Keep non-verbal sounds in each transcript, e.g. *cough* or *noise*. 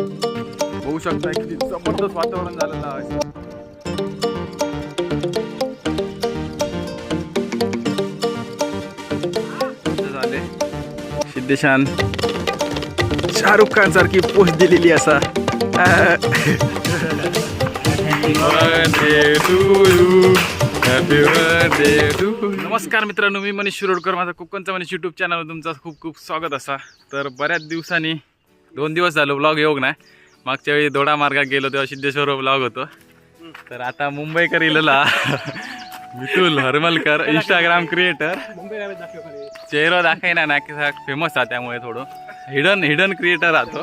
होऊ शकता. किती जबरदस्त वातावरण झालेलं आहे. झाले? सिद्धेशान शाहरुख खान सारखी पोस्ट दिलेली असा. नमस्कार मित्रांनो मी मनीष शिरोडकर. माझा कोकणचा मनीष युट्यूब चॅनल तुमचं खूप खूप स्वागत असा. तर बऱ्याच दिवसांनी दोन दिवस झालो ब्लॉग येऊ नाही मागच्या वेळी दोडा मार्गात गेलो तेव्हा सिद्धेश्वर ब्लॉग होतो. तर आता मुंबईकर इलेला मितुल हरमलकर इंस्टाग्राम क्रिएटर चेहरा दाखवना ना की फेमस आहे त्यामुळे थोडं. हिडन हिडन क्रिएटर राहतो.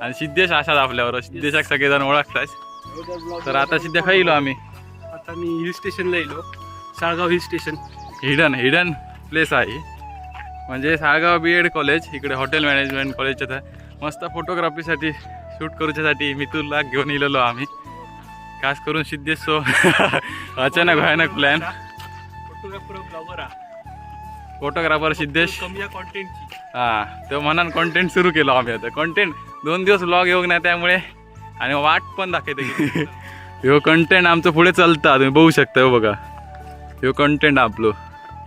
आणि सिद्धेश असाच आपल्यावर सिद्धेशाक सगळेजण ओळखतात तर आता सिद्ध खाईलो आम्ही? आता मी हिल स्टेशनला yellow Salgaon hill station hidden hidden place आहे. म्हणजे साळगाव बी एड कॉलेज इकडे हॉटेल मॅनेजमेंट कॉलेजच्या मस्त फोटोग्राफीसाठी शूट करूच्यासाठी मितुलला घेऊन इलेलो आम्ही. खास करून सिद्धेश सो *laughs* अचानक भयानक plan photographer blogger photographer Siddhesh. हा तो मनान कॉन्टेंट सुरू केलो आम्ही आता. कॉन्टेंट दोन दिवस व्लॉग येऊ नाही त्यामुळे. आणि वाट पण दाखवते ह्यो *laughs* कंटेंट आमचं पुढे चालता. तुम्ही बघू शकता हो बघा. ह्यो कंटेंट आपलो.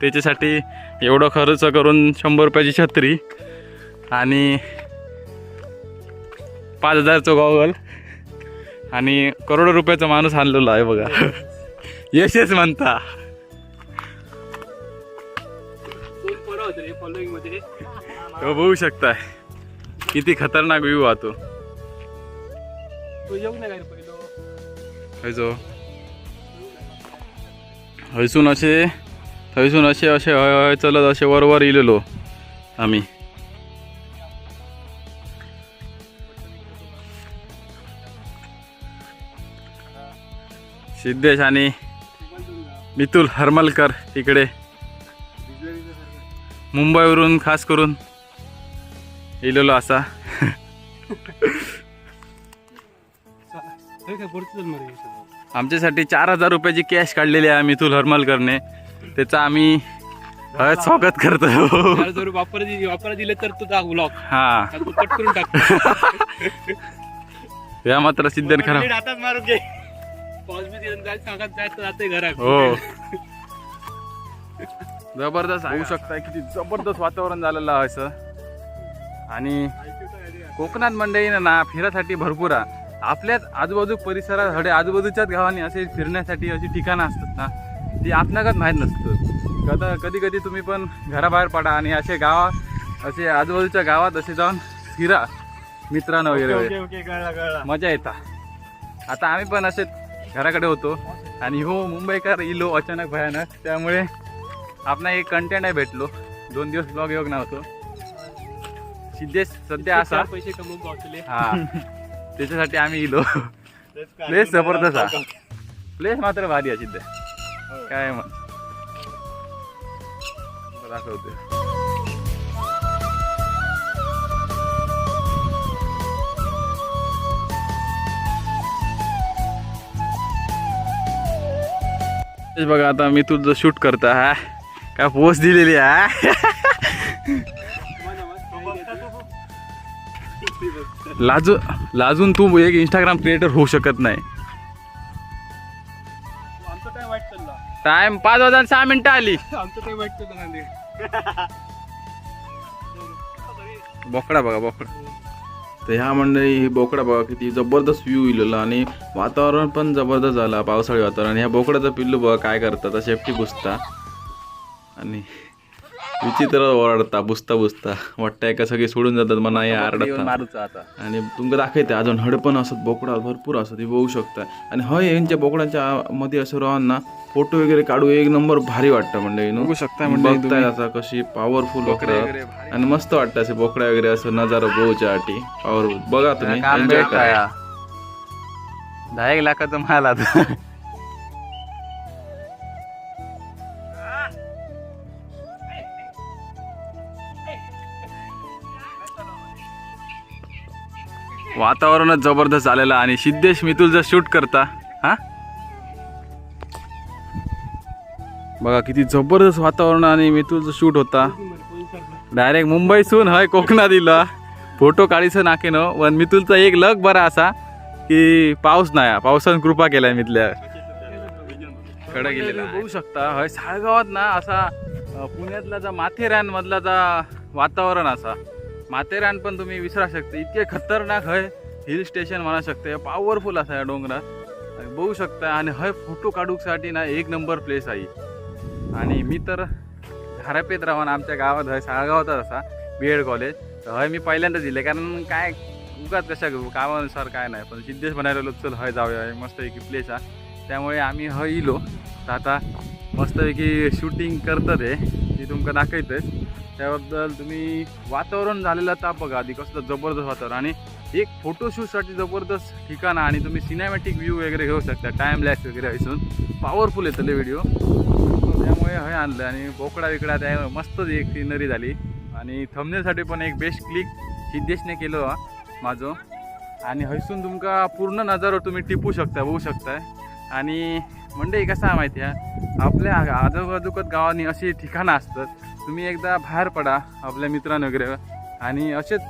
त्याच्यासाठी एवढं खर्च करून शंभर रुपयाची छत्री. आणि पाच हजारचं गॉगल आणि करोडो रुपयाचा माणूस आणलेला आहे बघा. यशच म्हणता. तो बघू शकताय. किती खतरनाक व्ह्यू हा तो. तो येऊ नाही काय पहिलो. खयचो हयसून असे थंयसून असे असे हय हय चलत असे वर वर इलेलो आम्ही. सिद्धेश आणि मितुल हरमलकर इकडे. मुंबईवरून खास करून इलेलो असा. आमच्यासाठी चार हजार रुपयाची कॅश काढलेली आहे मिथुल हरमलकरने. त्याचं आम्ही हळद स्वागत करतो. वापर वापरा दिले तर तो ब्लॉग हा. कट करून टाक या मात्र सिद्धन खरा. घे. बी घरात. हो. *laughs* जबरदस्त होऊ शकताय किती जबरदस्त वातावरण झालेलं आहे असं. आणि कोकणात मंडळी ना फिरासाठी भरपूर आहे. आपल्याच आजूबाजू परिसरात हडे आजूबाजूच्याच गावांनी असे फिरण्यासाठी अशी ठिकाणं असतात ना ती आपणागत माहीत नसतं. कदा कधी कधी तुम्ही पण घराबाहेर पडा आणि असे गावा असे आजूबाजूच्या गावात असे जाऊन फिरा मित्रांनो वगैरे. मजा येता. आता आम्ही पण असे घराकडे होतो. आणि हो मुंबईकर इलो अचानक भयानक. त्यामुळे आपला एक कंटेंट आहे भेटलो. दोन दिवस ब्लॉग योग नव्हतो. सिद्धेश सध्या असा. पैसे कमवून पोहोचले. हा. त्याच्यासाठी आम्ही इलो. प्लेस जबरदस्त हा प्लेस मात्र भारी आहे सिद्धे काय मग दाखवते तेच बघा आता मी तुझं शूट करता हा. काय पोस्ट दिलेली हा. लाजू लाजून तू एक इंस्टाग्राम क्रिएटर होऊ शकत नाही. टाइम पाच वाजता सहा मिनिटं आली. बोकडा बघा बोकडा. तर ह्या मंडळी ही बोकडा बघा किती जबरदस्त व्ह्यू इलेला आणि वातावरण पण जबरदस्त झालं पावसाळी वातावरण. ह्या बोकडाचं पिल्लू बघा काय करतात तर शेपटी घुसता. आणि विचित्र ओरडता बुसता बुसता. वाटतंय का सगळे सोडून जातात मना या आरडता. आता. आणि तुमका दाखवते अजून हड पण असत बोकडा भरपूर असत हे बघू शकता आणि हय यांच्या बोकडाच्या मध्ये असं राहून ना फोटो वगैरे काढू एक नंबर भारी वाटतं म्हणजे बघू शकता बघताय आता कशी पॉवरफुल बोकडा आणि मस्त वाटतं असे बोकड्या वगैरे असं नजारा बघूच्या आठी पॉवरफुल बघा तुम्ही एन्जॉय करा. दहा एक लाखाचं माल आता. वातावरणच जबरदस्त झालेलं आणि सिद्धेश मितुल जर शूट करता हा? बघा किती जबरदस्त वातावरण आणि मितुलचं शूट होता. डायरेक्ट मुंबईसून हय कोकणात दिला फोटो काढीचं नाके नो पण मितुलचा एक लग बरा असा की पाऊस नाही हा. कृपा केलाय मितल्या. कडे गेलेला होऊ शकता हय साळगावात ना असा पुण्यातला जा माथेरानमधला जा वातावरण असा. माथेरान पण तुम्ही विसरा शकता. इतके खतरनाक हय हिल स्टेशन म्हणा शकते. पॉवरफुल असा या डोंगरात. बघू शकता आणि हय फोटो काढूसाठी ना एक नंबर प्लेस आहे. आणि मी तर घरापेत राहून आमच्या गावात हय साळगावातच असा बी एड कॉलेज तर हय मी पहिल्यांदाच दिले कारण काय उगाच कशा घेऊ कामानुसार काय नाही. पण सिद्धेश म्हणायला चल हय जाऊया. मस्तपैकी प्लेस आहे. त्यामुळे आम्ही हय इलो. तर आता मस्तपैकी शूटिंग करतात हे. ती तुमका दाखवतंय. त्याबद्दल तुम्ही वातावरण झालेलं ताप बघा आधी कसलं जबरदस्त वातावरण. आणि एक फोटोशूटसाठी जबरदस्त ठिकाण आणि तुम्ही सिनेमॅटिक व्ह्यू वगैरे घेऊ शकता टाईम लॅक्स वगैरे असून पॉवरफुल येतले व्हिडिओ त्यामुळे हे आणलं आणि बोकडा विकडा त्या मस्तच एक सिनरी झाली. आणि थमनेसाठी पण एक बेस्ट क्लिक सिद्धेशने केलं माझं. आणि हयसून तुमका पूर्ण नजारो तुम्ही टिपू शकता बघू शकताय. आणि म्हणजे कसं आहे माहिती आहे? आपल्या आजूबाजूकत गावांनी अशी ठिकाणं असतात. तुम्ही एकदा बाहेर पडा आपल्या मित्रांनो वगैरे आणि असेच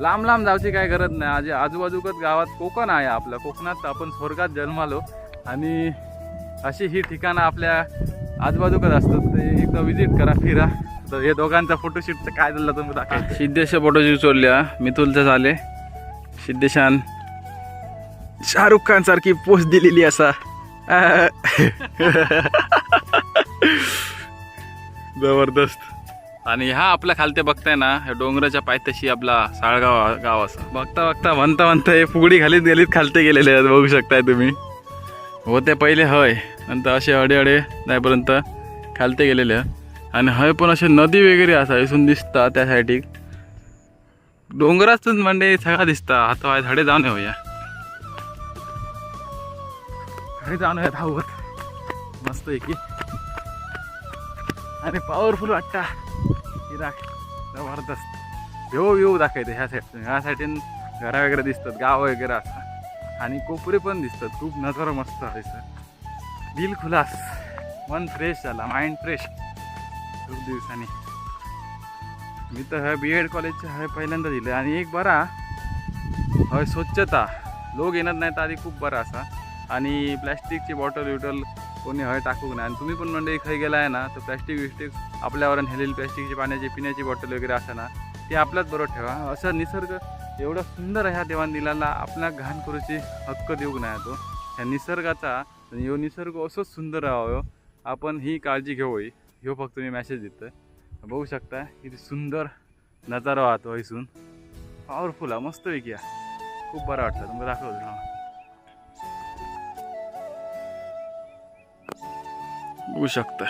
लांब लांब जायची काय गरज नाही. आज आजूबाजूकच गावात कोकण आहे आपलं. कोकणात आपण स्वर्गात जन्मालो. आणि अशी ही ठिकाणं आपल्या आजूबाजूकच असतात. ते एकदा विजिट करा फिरा. तर हे दोघांचा फोटोशूटचं काय झालं तुम्ही दाखवा. सिद्धेश फोटोशूट सोडल्या. मिथुलचं झाले. सिद्धेशान शाहरुख खान सारखी पोस्ट दिलेली असा. *laughs* जबरदस्त. आणि हा आपल्या खालते बघताय ना ह्या डोंगराच्या पायथ्याशी आपला साळगाव गाव असा. बघता बघता म्हणता म्हणता हे फुगडी घालीत गेलीत खालते गेलेले आहेत बघू शकताय तुम्ही. होते पहिले हय नंतर असे अडे अडे जायपर्यंत खालते गेलेले आहेत. आणि हय पण असे नदी वगैरे असा इथून दिसता त्या साईडीक डोंगरातून म्हणजे सगळा दिसता. आता वाय झाडे जाऊन येऊया. झाडे जाऊन येऊया धावत मस्त की अरे पॉवरफुल वाटता. राख जबरदस्त. व्ह्यू व्ह्यू दाखवते ह्या साईड ह्या साईडीन घरा वगैरे दिसतात गाव वगैरे असतात आणि कोपरे पण दिसतात. खूप नजारा मस्त आहे सर. दिल खुलास. मन फ्रेश झाला माइंड फ्रेश खूप दिवसांनी. मी तर हय बी एड कॉलेजचे हय पहिल्यांदा दिलं आणि एक बरा. हय स्वच्छता. लोक येणार नाही तर आधी खूप बरा असा. आणि प्लॅस्टिकची बॉटल बिटल कोणी हय टाकूक नाही. आणि तुम्ही पण म्हणजे खय गेला आहे ना तर प्लॅस्टिक विस्टिक आपल्यावर नेलेली प्लॅस्टिकची पाण्याची पिण्याची बॉटल वगैरे असं ना ते आपल्याच बरोबर ठेवा. असं निसर्ग एवढा सुंदर ह्या देवान दिलाला आपल्या घाण करूची हक्क देऊ नाही तो. ह्या निसर्गाचा ह्यो निसर्ग असोच सुंदर राहावं हो. आपण ही काळजी घेऊ ह्यो फक्त मी मॅसेज देतोय. बघू शकता किती सुंदर नजारा वाहतो इथून. पॉवरफुल आहे मस्त पैकी आहे. खूप बरं वाटतं तुम्हाला दाखवतो बघू शकता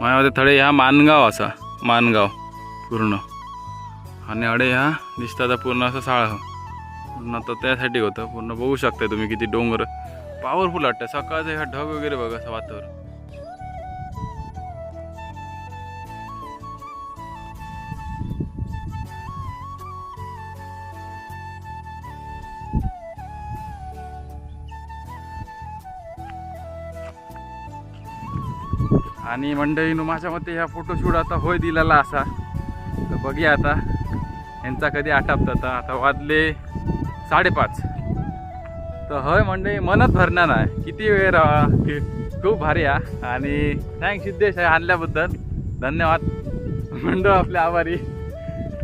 माझ्यामध्ये थडे ह्या मानगाव असा मानगाव पूर्ण. आणि अडे ह्या दिसता आता पूर्ण असं साळ हो. पूर्ण आता त्यासाठी होतं. पूर्ण बघू शकता तुम्ही किती डोंगर पॉवरफुल वाटतं सकाळचं ह्या ढग वगैरे बघा असं वातावरण. आणि मंडळीनं माझ्या मते ह्या फोटोशूट आता होय दिलेला असा. तर बघूया आता. यांचा कधी आटापत आता. आता वाजले साडेपाच. तर हय मंडळी मनच भरणार नाही किती वेळ राहा की खूप भारी आ आणि थँक सिद्धेश आहे आणल्याबद्दल. धन्यवाद. मंडळ आपले आभारी.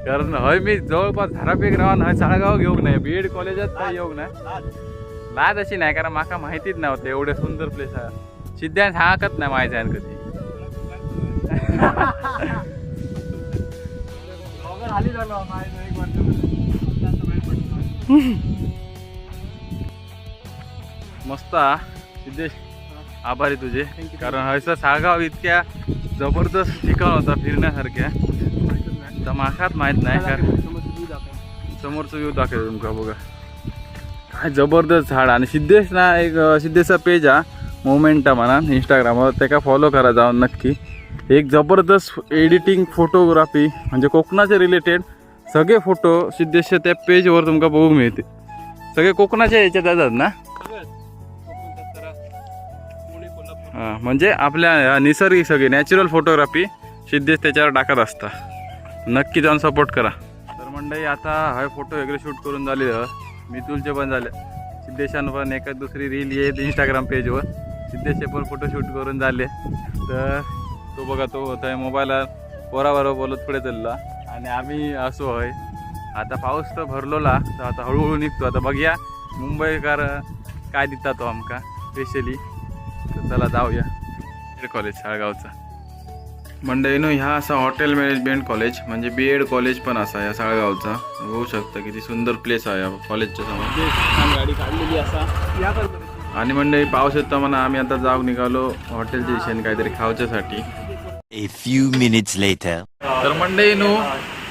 कारण हय मी जवळपास धारापेक राहून हय साळगाव घेऊक नाही. बी एड कॉलेजात काय येऊक नाही. लाज अशी नाही कारण माका माहितीच नव्हतं. एवढे सुंदर प्लेस आहे. सिद्ध्यान सांगत नाही माझ्या कधी मस्त सिद्धेश आभारी तुझे. कारण हयसर साळगाव इतक्या जबरदस्त ठिकाण होता फिरण्यासारख्या. तर माकाच माहीत नाही कारण समोरचं व्ह्यू दाखवतो तुमका बघा. काय जबरदस्त झाड. आणि सिद्धेश ना एक सिद्धेशचा पेज हा मोमेंटा म्हणा इंस्टाग्रामवर त्याका फॉलो करा जाऊन नक्की. एक जबरदस्त एडिटिंग फोटोग्राफी म्हणजे कोकणाचे रिलेटेड सगळे फोटो सिद्धेश त्या पेजवर तुमका बघूक मिळते सगळे कोकणाच्या याच्यात येतात ना? म्हणजे आपल्या ह्या सगळी नॅचरल फोटोग्राफी सिद्धेश त्याच्यावर टाकत असता. नक्की जाऊन सपोर्ट करा. तर मंडळी आता हा फोटो वगैरे शूट करून झाले मितुलचे पण झाले. सिद्धेशान पण एखाद दुसरी रील येत इंस्टाग्राम पेजवर सिद्धेशचे पण फोटो शूट करून झाले. तर तो बघा तो होता आहे मोबाईलला पोराबरोबर बोलत पुढे चालला आणि आम्ही असो होय. आता पाऊस तर भरलोला तर आता हळूहळू निघतो. आता बघूया मुंबईकर काय दिता तो आमका स्पेशली तर चला जाऊया कॉलेज साळगावचा मंडळीनो ह्या असा हॉटेल मॅनेजमेंट कॉलेज म्हणजे बी एड कॉलेज पण असा या साळगावचा होऊ शकतं किती सुंदर प्लेस आहे या कॉलेजच्या समोर. गाडी काढलेली असा. आणि मंडळी पाऊस येतो म्हणा आम्ही आता जाऊ निघालो हॉटेलच्या दिशेने काहीतरी खावच्यासाठी A few minutes later. तर मंडळी नो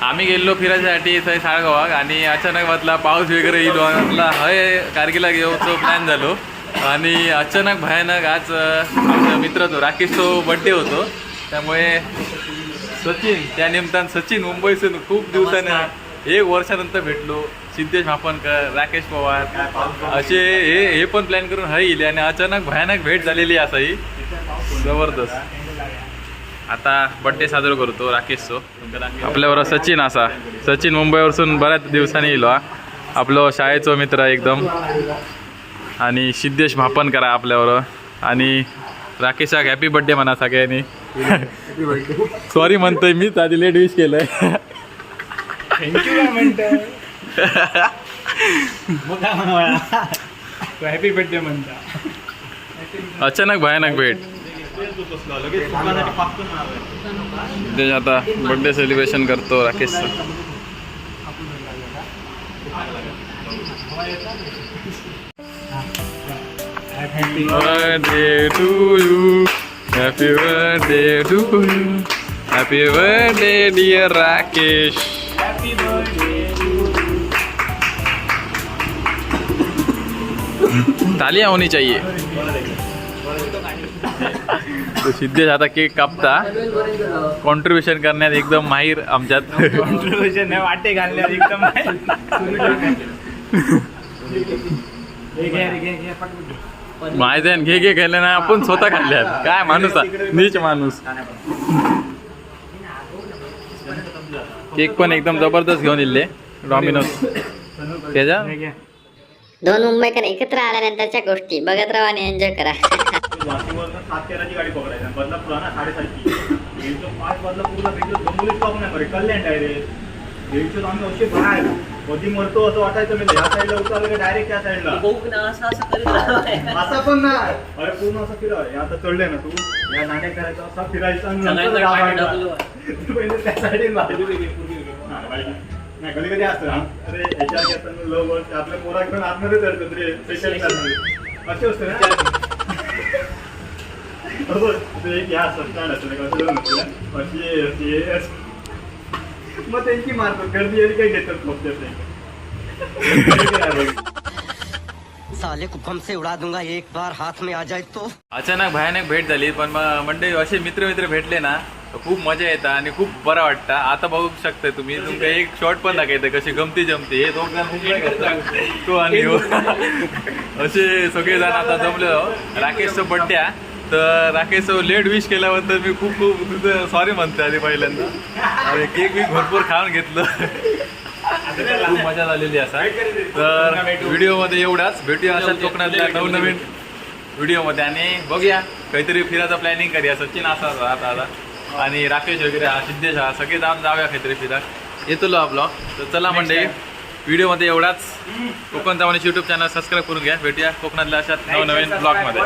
आम्ही गेलो फिरायसाठी थंय साळगावाक आणि अचानक वाटला पाऊस वगैरे येईल म्हटला हय कारगिला घेऊचो प्लॅन झालो. आणि अचानक भयानक आज आमचा मित्र तो राकेशचो बड्डे होतो. त्यामुळे सचिन त्या निमित्तानं सचिन मुंबईसून खूप दिवसाने एक वर्षानंतर भेटलो. सिद्धेश मापणकर राकेश पवार असे हे हे पण प्लॅन करून हय गेले आणि अचानक भयानक भेट झालेली असं ही जबरदस्त. आता बड्डे साजरा करतो राकेशचो. आपल्यावर सचिन असा. सचिन मुंबईवरसून बऱ्याच दिवसांनी येलो हा. आपलो शाळेचो मित्र एकदम. आणि सिद्धेश मापन करा आपल्यावर. आणि राकेशाक हॅपी बड्डे म्हणा सगळ्यांनी. सॉरी म्हणतोय मीच आधी लेट विश केलंय. हॅपी बर्थडे म्हणता. अचानक भयानक भेट. दे आता बर्थडे सेलिब्रेशन करतो Rakesh. Happy to you happy birthday to you happy Rakesh ताली होनी चाहिए। सिद्धेश आता केक कापता. कॉन्ट्रीब्युशन करण्यात एकदम माहीर आमच्यात. कॉन्ट्रीब्युशन वाटे घालण्यात एकदम. माहिती आहे ना, घे घे गेले ना आपण स्वतः खाल्ल्यात काय माणूस आहे? नीच माणूस. केक पण एकदम जबरदस्त घेऊन इल्ले डॉमिनोज त्याच्या. दोन मुंबईकर एकत्र आल्यानंतरच्या गोष्टी. बघत राहा आणि एन्जॉय करा. *laughs* वाशीवरनं सात तेराची गाडी पकडायची आणि बदलापूर ना साडेसातची. पाच बदलापूरला भेटलो डोंबोली स्टॉप नाही बरे कल्याण डायरेक्ट आम्ही असे बाहेर. कधी मरतो असं वाटायचं म्हणजे ह्या साईडला उतरलं का डायरेक्ट त्या साईडला असा पण नाही. अरे पूर्ण असं फिरा हे आता चढले ना तू? या नाण्या करायचं असा फिरायचा पहिले त्या बाई. नाही कधी कधी असतं. हा. अरे घेताना लव आपल्या पोरा घेऊन आतमध्ये चढतात रे. स्पेशल असे असतं ना? बरोबर ते एक ह्या मग त्यांची मारतो गर्दी आणि काही घेतात साले कुपम से उड़ा दूंगा एक बार हाथ में आ जाए तो। अचानक भयानक भेट झाली पण म्हणजे असे मित्र मित्र भेटले ना खूप मजा येतात आणि खूप बरं वाटतं. आता बघू शकता तुम्ही तुमका एक शॉर्ट पण दाखवते कशी गमती जमती हे दोघं जण तो आणि हो. असे सगळे जण आता जमले हो. राकेशचं बड्डे आहे. तर राकेश लेट विश केल्याबद्दल मी खूप खूप तुझं सॉरी म्हणते आधी पहिल्यांदा. आणि केक बी भरपूर खाऊन घेतलं. खूप मजा झालेली असा. तर व्हिडिओमध्ये एवढाच. भेटूया अशाच कोकणातल्या नवनवीन व्हिडिओमध्ये. आणि बघूया काहीतरी फिरायचं प्लॅनिंग करूया. सचिन असा आता आता. आणि राकेश वगैरे हा सिद्धेश हा. सगळे जाऊन जाऊया काहीतरी फिरा येतो हा ब्लॉग तर चला म्हणजे व्हिडिओमध्ये एवढाच. कोकणचा म्हणजे यूट्यूब चॅनल सबस्क्राईब करून घ्या. भेटूया कोकणातल्या अशाच नवनवीन ब्लॉगमध्ये